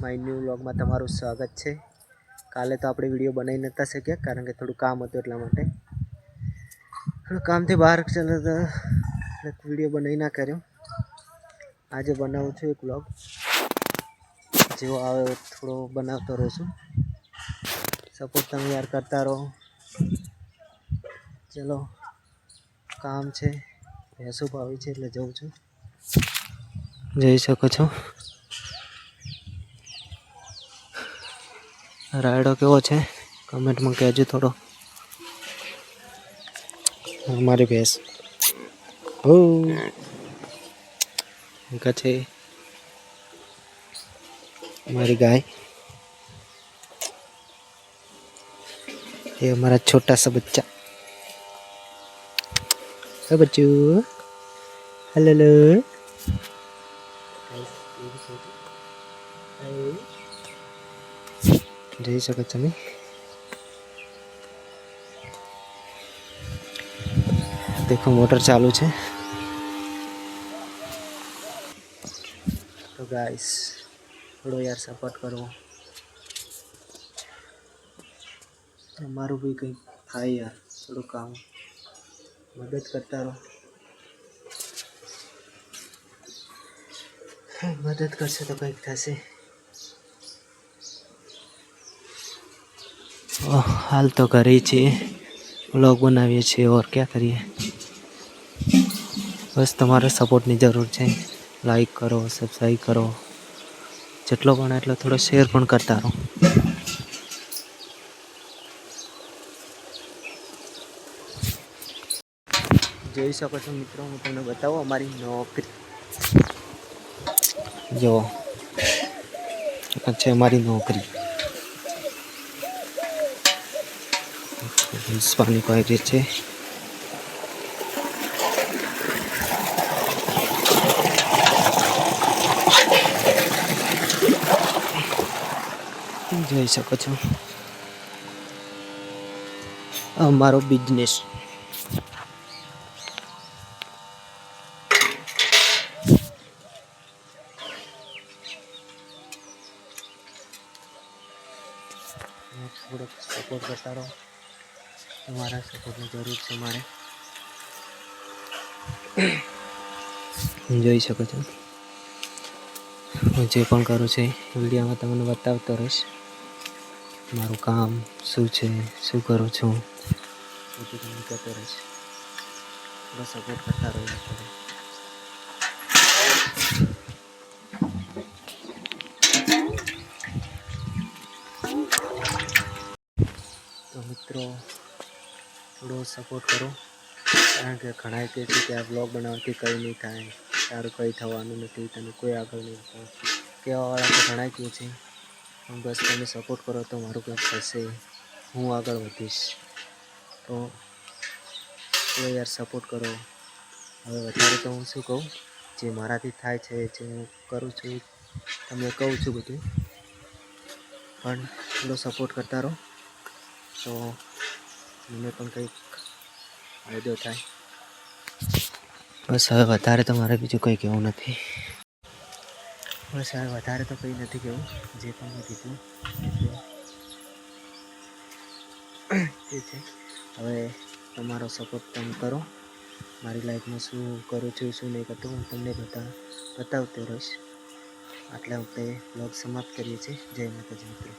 My new વ્લોગમાં તમારું સ્વાગત છે. કાલે તો આપણે વીડિયો બનાવી નહોતા શક્યા, કારણ કે થોડું કામ હતું એટલા માટે. થોડું કામથી બહાર ચાલતા વીડિયો બનાવી ના કર્યો. આજે બનાવું છું એક વ્લોગ. જેવો આવે થોડો બનાવતો રહું છું. સપોર્ટ તમે યાર કરતા રહો. ચલો, કામ છે. ભેંસો ભાવી છે એટલે જઉં છું. જઈ શકો છો. રાયડો કેવો છે કમેન્ટમાં કહેજો થોડો અમારી ભેંસ હો કા છે મારી ગાય ये हमारा छोटा सा बच्चा है बच्चू हेलो हेलो જઈ શકો તમે. દેખો, મોટર ચાલુ છે. તો ગાઈસ થોડો યાર સપોર્ટ કરો તમારું બી કંઈક થાય યાર થોડું કામ મદદ કરતા રહો. મદદ કરશે તો કંઈક થશે. હાલ તો ઘરે છે વ્લોગ બનાવીએ છીએ. ઓર ક્યાં કરીએ? બસ તમારે સપોર્ટની જરૂર છે. લાઈક કરો સબસ્ક્રાઈબ કરો. જેટલો પણ એટલો થોડો શેર પણ કરતા રહો. જોઈ શકો છો મિત્રો, હું તમને બતાવું અમારી નોકરી. જો છે અમારી નોકરી. પાણી પાઈ છે જોઈ શકો છો આ મારો બિઝનેસ થોડોક સપોર્ટ કરતા રહો તમારા સપોર્ટની જરૂર છે મારે. જોઈ શકો છો. હું જે પણ કરું છું વિડીયોમાં તમને બતાવતો રહીશ. મારું કામ શું છે, શું કરું છું બધું તમને કહેતો રહીશ. બસ સપોર્ટ કરતા રહો. છું તો મિત્રો થોડો સપોર્ટ કરો. કારણ કે ઘણા કહે છે કે આ બ્લોગ બનાવવાથી કંઈ નહીં થાય. તારું કંઈ થવાનું નથી, તને કોઈ આગળ નહીં થાય કહેવાવાળા તો ઘણા કહે છે. પણ બસ તમે સપોર્ટ કરો તો મારું કંઈક થશે. હું આગળ વધીશ. તો થોડો યાર સપોર્ટ કરો. હવે વધારે તો હું શું કહું? જે મારાથી થાય છે, જે હું કરું છું તમને કહું છું બધું. પણ થોડો સપોર્ટ કરતા રહો. તો મને પણ કંઈક ફાયદો થાય. બસ હવે વધારે તો મારે બીજું કંઈ કહેવું નથી. બસ હવે વધારે તો કંઈ નથી કહેવું. જે પણ મેં કીધું એ છે. હવે તમારો સપોર્ટ તમે કરો. મારી લાઈફમાં શું કરું છું શું નહીં કરતો હું તમને બતા બતાવતો રહીશ. આટલા વખતે બ્લોગ સમાપ્ત કરીએ છીએ. જય માતાજી મિત્રો.